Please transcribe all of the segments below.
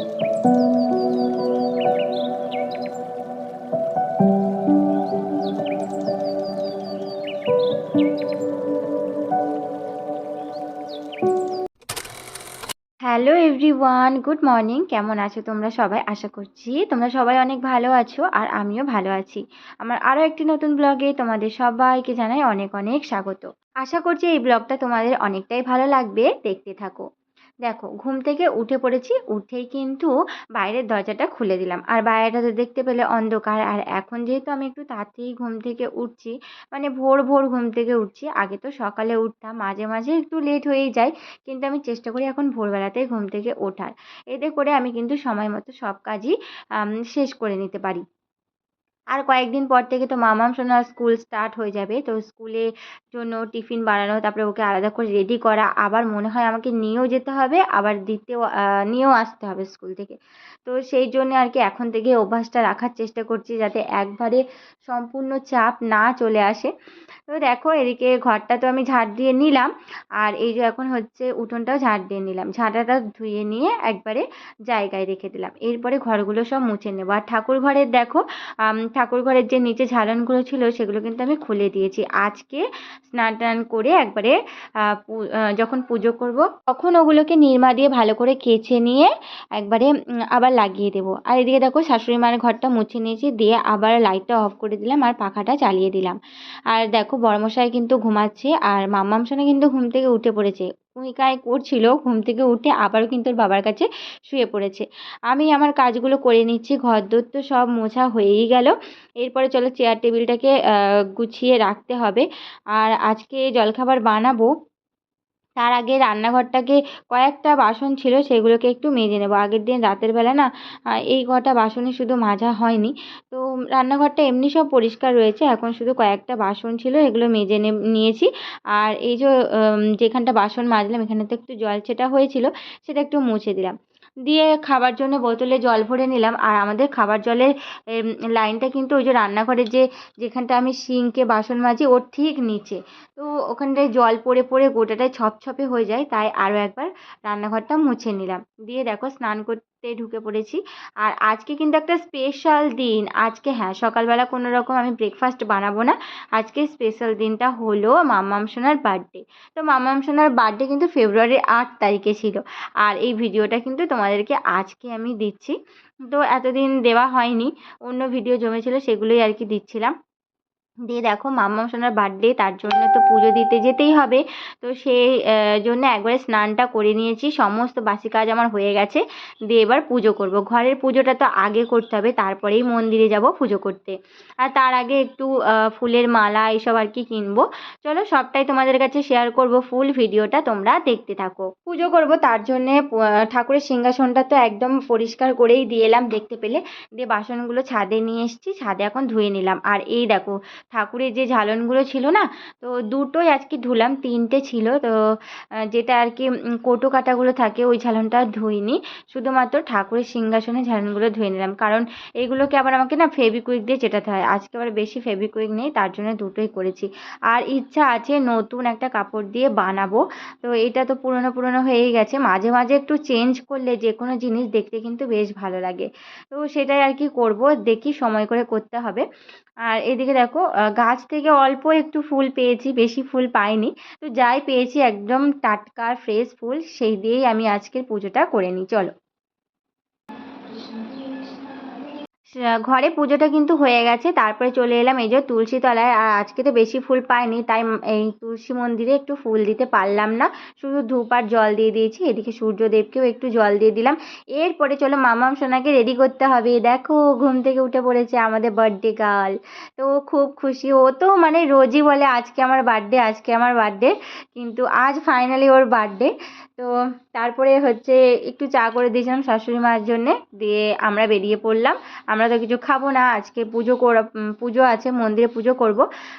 Hello everyone good morning কেমন আছো তোমরা সবাই? আশা করছি তোমরা সবাই অনেক ভালো আছো আর আমিও ভালো আছি। আমার আরও একটি নতুন ব্লগে তোমাদের সবাইকে জানাই অনেক অনেক স্বাগত। আশা করছি এই ব্লগটা তোমাদের অনেকটাই ভালো লাগবে। দেখতে থাকো। দেখো, ঘুম থেকে উঠে পড়েছি, উঠেই কিন্তু বাইরের দরজাটা খুলে দিলাম। আর বাইরেটা তো দেখতে পেলে অন্ধকার। আর এখন যেহেতু আমি একটু তাড়াতাড়ি ঘুম থেকে উঠছি মানে ভোর ভোর ঘুম থেকে উঠছি, আগে তো সকালে উঠতাম, মাঝে মাঝে একটু লেট হয়েই যায়, কিন্তু আমি চেষ্টা করি এখন ভোরবেলাতেই ঘুম থেকে ওঠার। এতে করে আমি কিন্তু সময় মতো সব কাজই শেষ করে নিতে পারি। আর কয়েকদিন পর থেকে তো মামাম সোনার স্কুল স্টার্ট হয়ে যাবে। তো স্কুলের জন্য টিফিন বানানো, তারপরে ওকে আলাদা করে রেডি করা। আবার মনে হয় আমাকে নিয়েও যেতে হবে, আবার দিতেও নিয়েও আসতে হবে স্কুল থেকে। তো সেই জন্য আর কি এখন থেকে অভ্যাসটা রাখার চেষ্টা করছি যাতে একবারে সম্পূর্ণ চাপ না চলে আসে। তো দেখো এদিকে ঘরটা তো আমি ঝাড় দিয়ে নিলাম। আর এই যে এখন হচ্ছে উঠোনটাও ঝাড় দিয়ে নিলাম। ঝাঁটাটা ধুয়ে নিয়ে একবারে জায়গায় রেখে দিলাম। এরপরে ঘরগুলো সব মুছে নেব। আর ঠাকুর ঘরের দেখো ঠাকুর ঘরের যে নিচে ঝালনগুলো ছিল সেগুলো কিন্তু আমি খুলে দিয়েছি। আজকে স্নান টান করে একবারে যখন পুজো করব তখন ওগুলোকে নিরমা দিয়ে ভালো করে কেচে নিয়ে একবারে আবার লাগিয়ে দেবো। আর এদিকে দেখো শাশুড়ি মায়ের ঘরটা মুছে নিয়েছি। দিয়ে আবার লাইটটা অফ করে দিলাম আর পাখাটা চালিয়ে দিলাম। আর দেখো বড়মশাই কিন্তু ঘুমাচ্ছে আর মাম্মাম সোনা কিন্তু ঘুম থেকে উঠে পড়েছে। ভূমিকায় করছিল, ঘুম থেকে উঠে আবারও কিন্তু ওর বাবার কাছে শুয়ে পড়েছে। আমি আমার কাজগুলো করে নিচ্ছি ঘর দোর তো সব মোছা হয়েই গেল। এরপরে চলো চেয়ার টেবিলটাকে গুছিয়ে রাখতে হবে। আর আজকে জলখাবার বানাবো। তার আগে রান্নাঘরটাকে কয়েকটা বাসন ছিল, সেগুলোকে একটু মেজে নেব। আগের দিন রাতের বেলা না এই কটা বাসনই শুধু মাজা হয়নি। তো রান্নাঘরটা এমনি সব পরিষ্কার রয়েছে, এখন শুধু কয়েকটা বাসন ছিল, এগুলো মেজে নিয়েছি। আর এই যে যেখানটা বাসন মাজলাম, এখানে তো একটু জল ছেটা হয়েছিল, সেটা একটু মুছে দিলাম। দিয়ে খাবার জন্য বোতলে জল ভরে নিলাম। আর আমাদের খাবার জলের লাইনটা কিন্তু ওই যে রান্নাঘরের যে, যেখানটা আমি সিঙ্কে বাসন মাজি, ওর ঠিক নিচে। তো ওখানটায় জল পড়ে পড়ে গোটাটায় ছপছপে হয়ে যায়, তাই আরও একবার রান্নাঘরটা মুছে নিলাম। দিয়ে দেখো স্নান করতে ঢুকে পড়েছি। আর আজকে কিন্তু একটা স্পেশাল দিন। আজকে হ্যাঁ সকালবেলা কোনো রকম আমি ব্রেকফাস্ট বানাবো না। আজকে স্পেশাল দিনটা হলো মাম্মাম সোনার বার্থডে তো মাম্মাম সোনার বার্থডে কিন্তু ফেব্রুয়ারির আট তারিখে ছিল। আর এই ভিডিওটা কিন্তু তোমাদেরকে আজকে আমি দিচ্ছি। তো এতদিন দেওয়া হয়নি। অন্য ভিডিও জমেছিল সেগুলোই আর কি দিচ্ছিলাম। দিয়ে দেখো মাম্মাম সোনার বার্থডে তার জন্য তো পুজো দিতে যেতেই হবে। তো সেই জন্য একবারে স্নানটা করে নিয়েছি, সমস্ত বাসি কাজ আমার হয়ে গেছে। দিয়ে এবার পুজো করব। ঘরের পুজোটা তো আগে করতে হবে, তারপরেই মন্দিরে যাব পুজো করতে। আর তার আগে একটু ফুলের মালা এইসব আর কি কিনবো। চলো সবটাই তোমাদের কাছে শেয়ার করব ফুল, ভিডিওটা তোমরা দেখতে থাকো। পুজো করব তার জন্যে ঠাকুরের সিংহাসনটা তো একদম পরিষ্কার করেই দিয়ে এলাম দেখতে পেলে। দিয়ে বাসনগুলো ছাদে নিয়ে এসেছি, ছাদে এখন ধুয়ে নিলাম। আর এই দেখো ঠাকুরের যে ঝালনগুলো ছিল না, তো দুটোই আজকে ধুলাম, তিনটে ছিল, তো যেটা আর কি কোটো কাটাগুলো থাকে ওই ঝালনটা ধুইনি, শুধুমাত্র ঠাকুরের সিংহাসনের ঝালনগুলো ধুয়ে নিলাম, কারণ এগুলোকে আবার আমাকে না ফেভিকুইক দিয়ে চেটাতে হয়, আজকে আবার বেশি ফেভিকুইক নেই, তার জন্য দুটোই করেছি, আর ইচ্ছা আছে নতুন একটা কাপড় দিয়ে বানাবো, তো এটা তো পুরনো পুরনো হয়েই গেছে, মাঝে মাঝে একটু চেঞ্জ করলে যে কোনো জিনিস দেখতে কিন্তু বেশ ভালো লাগে, তো সেটাই আর কি করব, দেখি সময় করে করতে হবে, আর এদিকে দেখো গাছ থেকে অল্প একটু ফুল পেয়েছি, বেশি ফুল পাইনি। তো যাই পেয়েছি, একদম টাটকা ফ্রেশ ফুল, সেই দিয়েই আমি আজকের পুজোটা করে নিই। চলো। ঘরে পুজোটা কিন্তু হয়ে গেছে। তারপরে চলে এলাম এই যে তুলসী তলায় আর আজকে তো বেশি ফুল পাইনি, তাই এই তুলসী মন্দিরে একটু ফুল দিতে পারলাম না। শুধু ধূপ আর জল দিয়ে দিয়েছি, এদিকে সূর্যদেবকেও একটু জল দিয়ে দিলাম। এরপরে চলো মামাম সোনাকে রেডি করতে হবে। দেখো, ঘুম থেকে উঠে পড়েছে আমাদের বার্থডে গার্ল তো ও খুব খুশি। ও তো মানে রোজই বলে, আজকে আমার বার্থডে আজকে আমার বার্থডে কিন্তু আজ ফাইনালি ওর বার্থডে তো তারপরে হচ্ছে একটু চা করে দিয়েছিলাম শাশুড়ি মার জন্যে। দিয়ে আমরা বেরিয়ে পড়লাম। আমরা তো কিছু খাব না, আজকে পুজো করা পুজো আছে, মন্দিরে পুজো করব।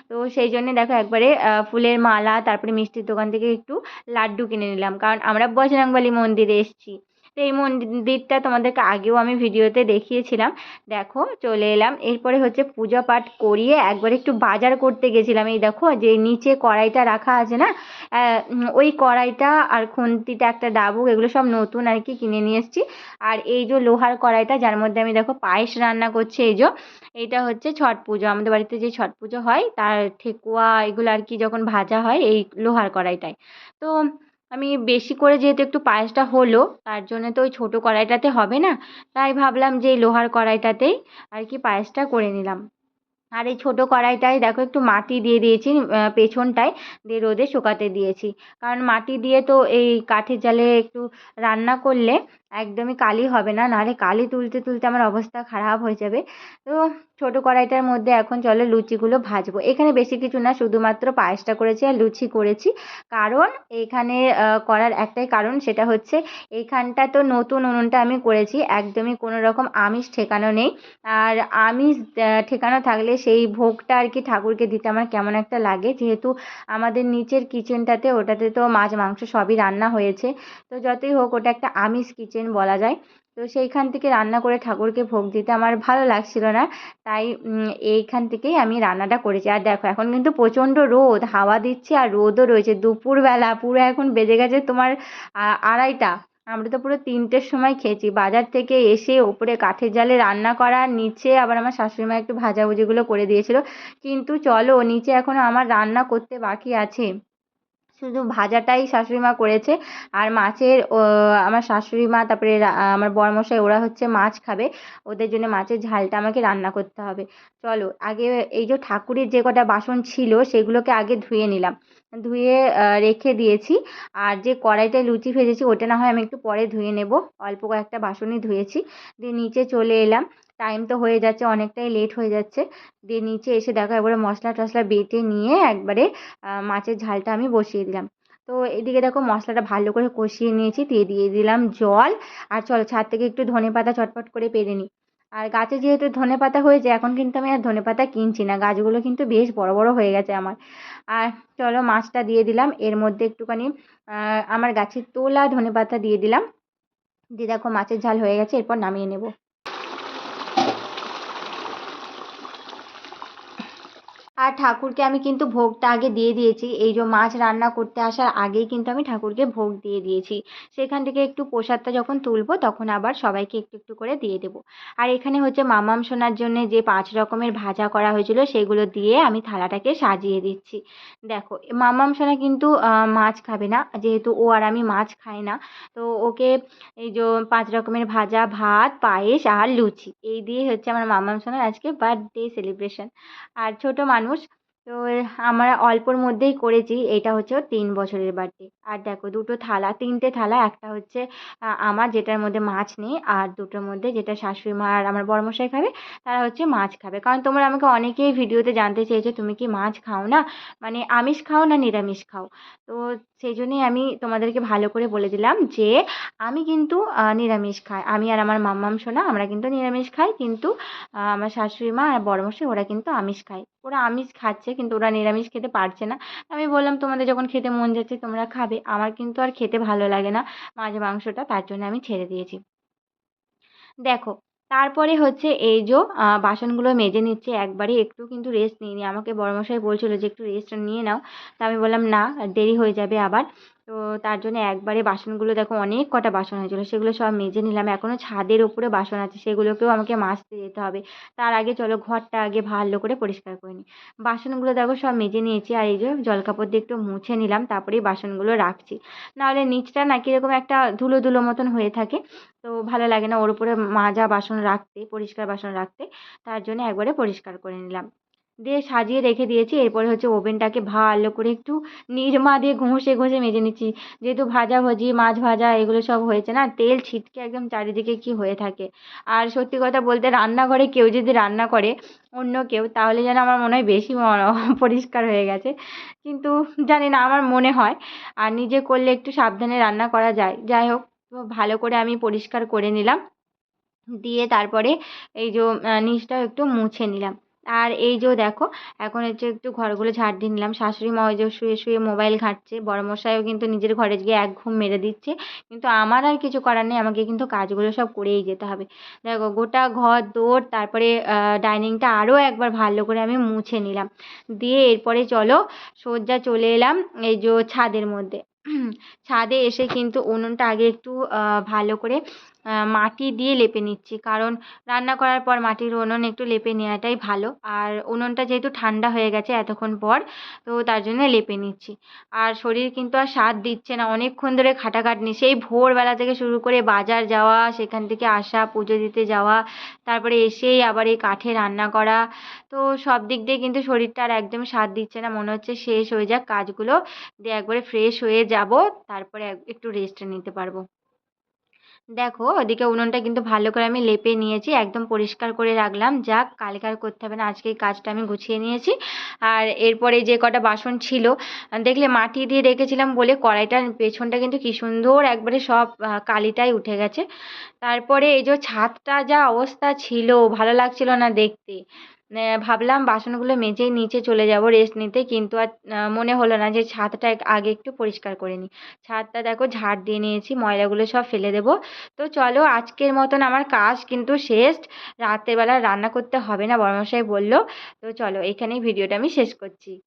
তো সেই জন্য দেখো একবারে ফুলের মালা, তারপরে মিষ্টির দোকান থেকে একটু লাড্ডু কিনে নিলাম। কারণ আমরা বজরংবলী মন্দিরে এসেছি। এই মন্দিরটা তোমাদেরকে আগেও আমি ভিডিওতে দেখিয়েছিলাম। দেখো, চলে এলাম। এরপরে হচ্ছে পূজা পাঠ করিয়ে একবার একটু বাজার করতে গেছিলাম। এই দেখো, যে নিচে কড়াইটা রাখা আছে না ওই কড়াইটা আর খুন্তিটা, একটা ডাবুক, এগুলো সব নতুন আর কি কিনে নিয়ে এসেছি। আর এই যে লোহার কড়াইটা, যার মধ্যে আমি দেখো পায়েস রান্না করছি, এই যে এটা হচ্ছে ছট পুজো। আমাদের বাড়িতে যে ছট পুজো হয়, তার ঠেকুয়া, এগুলো আর কি যখন ভাজা হয়, এই লোহার কড়াইটায়। তো আমি বেশি করে যেহেতু একটু পায়েসটা হলো, তার জন্য তো ওই ছোটো কড়াইটাতে হবে না। তাই ভাবলাম যে এই লোহার কড়াইটাতেই আর কি পায়েসটা করে নিলাম। আর এই ছোটো কড়াইটায় দেখো একটু মাটি দিয়ে দিয়েছি পেছনটায় দিয়ে রোদে শুকাতে দিয়েছি। কারণ মাটি দিয়ে তো এই কাঠের জালে একটু রান্না করলে একদমই কালি হবে না। নাহলে কালি তুলতে তুলতে আমার অবস্থা খারাপ হয়ে যাবে। তো ছোটো কড়াইটার মধ্যে এখন চলো লুচিগুলো ভাজবো। এখানে বেশি কিছু না, শুধুমাত্র পায়েসটা করেছি আর লুচি করেছি। কারণ এখানে করার একটাই কারণ সেটা হচ্ছে এইখানটা তো নতুন উনুনটা আমি করেছি, একদমই কোনো রকম আমিষ ঠেকানো নেই। আর আমিষ ঠেকানো থাকলে সেই ভোগটা আর কি ঠাকুরকে দিতে আমার কেমন একটা লাগে। যেহেতু আমাদের নিচের কিচেনটাতে ওটাতে তো মাছ, মাংস সবই রান্না হয়েছে। তো যতই হোক, ওটা একটা আমিষ কিচেন বলা যায়। তো সেইখান থেকে রান্না করে ঠাকুরকে ভোগ দিতে আমার ভালো লাগছিল না। তাই এইখান থেকেই আমি রান্নাটা করেছি। আর দেখো, এখন কিন্তু প্রচণ্ড রোদ, হাওয়া দিচ্ছে আর রোদও রয়েছে। দুপুরবেলা পুরো এখন বেজে গেছে তোমার আড়াইটা। আমরা তো পুরো তিনটের সময় খেয়েছি। বাজার থেকে এসে ওপরে কাঠের জালে রান্না করা, নিচে আবার আমার শাশুড়ি মা একটু ভাজাভুজিগুলো করে দিয়েছিল। কিন্তু চলো, নিচে এখনও আমার রান্না করতে বাকি আছে। শুধু ভাজাটাই শাশুড়ি মা করেছে। আর মাছের আমার শাশুড়ি মা তারপরে আমার বরমশাই, ওরা হচ্ছে মাছ খাবে। ওদের জন্য মাছের ঝালটা আমাকে রান্না করতে হবে। চলো, আগে এই যে ঠাকুরের যে কটা বাসন ছিল, সেগুলোকে আগে ধুয়ে নিলাম। ধুয়ে রেখে দিয়েছি। আর যে কড়াইটায় লুচি ভেজেছি, ওটা না হয় আমি একটু পরে ধুয়ে নেব। অল্প কয়েকটা বাসনই ধুয়েছি। দিয়ে নিচে চলে এলাম। টাইম তো হয়ে যাচ্ছে, অনেকটাই লেট হয়ে যাচ্ছে। দিয়ে নিচে এসে দেখো একবারে মশলা টশলা বেটে নিয়ে একবারে মাছের ঝালটা আমি বসিয়ে দিলাম। তো এদিকে দেখো মশলাটা ভালো করে কষিয়ে নিয়েছি, দিয়ে দিয়ে দিলাম জল। আর চলো ছাদ থেকে একটু ধনে পাতা চটপট করে পেরে নিই। আর গাছে যেহেতু ধনে পাতা হয়েছে, এখন কিন্তু আমি আর ধনে পাতা কিনছি না। গাছগুলো কিন্তু বেশ বড় বড় হয়ে গেছে আমার। আর চলো মাছটা দিয়ে দিলাম। এর মধ্যে একটুখানি আমার গাছের তোলা ধনে পাতা দিয়ে দিলাম। দিয়ে দেখো মাছের ঝাল হয়ে গেছে, এরপর নামিয়ে নেব। আর ঠাকুরকে আমি কিন্তু ভোগটা আগে দিয়ে দিয়েছি। এই যে মাছ রান্না করতে আসার আগেই কিন্তু আমি ঠাকুরকে ভোগ দিয়ে দিয়েছি। সেখান থেকে একটু প্রসাদটা যখন তুলবো, তখন আবার সবাইকে একটু একটু করে দিয়ে দেবো। আর এখানে হচ্ছে মামাম সোনার জন্য যে পাঁচ রকমের ভাজা করা হয়েছিল, সেগুলো দিয়ে আমি থালাটাকে সাজিয়ে দিচ্ছি। দেখো, মামাম সোনা কিন্তু মাছ খাবে না। যেহেতু ও আর আমি মাছ খাই না, তো ওকে এই যে পাঁচ রকমের ভাজা, ভাত, পায়েস আর লুচি, এই দিয়ে হচ্ছে আমার মামাম সোনার আজকে বার্থডে সেলিব্রেশন আর ছোট মানুষ মানুষ তো আমরা অল্পর মধ্যেই করেছি, এটা হচ্ছে তিন বছরের বার্থডে আর দেখো, দুটো থালা, তিনটে থালা, একটা হচ্ছে আমার যেটার মধ্যে মাছ নেই, আর দুটোর মধ্যে যেটা শাশুড়ি মা আর আমার বড়মশাই খাবে, তারা হচ্ছে মাছ খাবে। কারণ তোমরা আমাকে অনেকেই ভিডিওতে জানতে চেয়েছো, তুমি কি মাছ খাও না? মানে আমিষ খাও না নিরামিষ খাও? তো সেই জন্যই আমি তোমাদেরকে ভালো করে বলে দিলাম যে, আমি কিন্তু নিরামিষ খাই। আমি আর আমার মাম্মাম সোনা, আমরা কিন্তু নিরামিষ খাই, কিন্তু আমার শাশুড়ি মা আর বড়মশাই, ওরা কিন্তু আমিষ খায়। ওরা আমিষ খাচ্ছে কিন্তু ওরা নিরামিষ খেতে পারছে না। আমি বললাম, তোমাদের যখন খেতে মন যাচ্ছে তোমরা খাবে। আমার কিন্তু আর খেতে ভালো লাগে না মাছ মাংসটা, তার জন্য আমি ছেড়ে দিয়েছি। দেখো, তারপরে হচ্ছে এই যে বাসনগুলো মেজে নিচ্ছে, একবারে একটু কিন্তু রেস্ট নিয়ে নিইনি আমাকে বড়মশাই বলছিল যে, একটু রেস্ট নিয়ে নাও। তা আমি বললাম, না, দেরি হয়ে যাবে আবার। তো তার জন্য একবারে বাসনগুলো দেখো অনেক কটা বাসন হয়েছিলো, সেগুলো সব মেজে নিলাম। এখনও ছাদের ওপরে বাসন আছে, সেগুলোকেও আমাকে মাজতে যেতে হবে। তার আগে চলো ঘরটা আগে ভালো করে পরিষ্কার করে নিই। বাসনগুলো দেখো সব মেজে নিয়েছি, আর এই যে জলকাপড় দিয়ে একটু মুছে নিলাম তারপরেই বাসনগুলো রাখছি। নাহলে নিচটা না কীরকম একটা ধুলো ধুলো মতন হয়ে থাকে, তো ভালো লাগে না ওর উপরে মাজা বাসন রাখতে, পরিষ্কার বাসন রাখতে। তার জন্য একবারে পরিষ্কার করে নিলাম। দিয়ে সাজিয়ে রেখে দিয়েছি। এরপরে হচ্ছে ওভেনটাকে ভালো করে একটু নিরমা দিয়ে ঘষে ঘষে মেজে নিচ্ছি। যেহেতু ভাজাভুজি মাছ ভাজা, এগুলো সব হয়েছে না, তেল ছিটকে একদম চারিদিকে কি হয়ে থাকে। আর সত্যি কথা বলতে রান্নাঘরে কেউ যদি রান্না করে অন্য কেউ, তাহলে যেন আমার মনে হয় বেশি পরিষ্কার হয়ে গেছে। কিন্তু জানি না, আমার মনে হয়। আর নিজে করলে একটু সাবধানে রান্না করা যায়। যাই হোক, ভালো করে আমি পরিষ্কার করে নিলাম। দিয়ে তারপরে এই যে নিচটাও একটু মুছে নিলাম। আর এই যে দেখো, এখন হচ্ছে একটু ঘরগুলো ঝাড় দিয়ে নিলাম। শাশুড়ি মা ওই যে শুয়ে শুয়ে মোবাইল ঘাঁটছে। বড়মশাইও কিন্তু নিজের ঘরে গিয়ে এক ঘুম মেরে দিচ্ছে। কিন্তু আমার আর কিছু করার নেই, আমাকে কিন্তু কাজগুলো সব করেই যেতে হবে। দেখো, গোটা ঘর দৌড় তারপরে ডাইনিংটা আরও একবার ভালো করে আমি মুছে নিলাম। দিয়ে এরপরে চলো, সোজা চলে এলাম এই যে ছাদের মধ্যে। ছাদে এসে কিন্তু উনুনটা আগে একটু ভালো করে মাটি দিয়ে লেপে নিচ্ছি। কারণ রান্না করার পর মাটির উনুন একটু লেপে নেওয়াটাই ভালো। আর উনুনটা যেহেতু ঠান্ডা হয়ে গেছে এতক্ষণ পর, তো তার জন্য লেপে নিচ্ছি। আর শরীর কিন্তু আর সাথ দিচ্ছে না। অনেকক্ষণ ধরে খাটাখাটনি। সেই ভোরবেলা থেকে শুরু করে বাজার যাওয়া, সেখান থেকে আসা, পুজো দিতে যাওয়া, তারপরে এসেই আবার এই কাঠে রান্না করা। তো সব দিক দিয়ে কিন্তু শরীরটা আর একদম সাথ দিচ্ছে না। মনে হচ্ছে শেষ হয়ে যাক কাজগুলো। দিয়ে একবারে ফ্রেশ হয়ে যাব। তারপরে একটু রেস্ট নিতে পারব। দেখো, ওদিকে উনুনটা কিন্তু ভালো করে আমি লেপে নিয়েছি, একদম পরিষ্কার করে রাখলাম। যাক, কালকে আর করতে হবে না, আজকে কাজটা আমি গুছিয়ে নিয়েছি। আর এরপরে যে কটা বাসন ছিল, দেখলে মাটি দিয়ে রেখেছিলাম বলে কড়াইটার পেছনটা কিন্তু কি সুন্দর একবারে সব কালিটাই উঠে গেছে। তারপরে এই যে ছাদটা যা অবস্থা ছিল, ভালো লাগছিল না দেখতে। ভাবলাম বাসনগুলো মেজেই নিচে চলে যাব রেস্ট নিতে, কিন্তু আর মনে হলো না যে ছাদটা আগে একটু পরিষ্কার করে নিই। ছাদটা দেখো ঝাড় দিয়ে নিয়েছি, ময়লাগুলো সব ফেলে দেব। তো চলো আজকের মতন আমার কাজ কিন্তু শেষ। রাতের বেলা রান্না করতে হবে না বড়মশাই বলল। তো চলো এখানেই ভিডিওটা আমি শেষ করছি।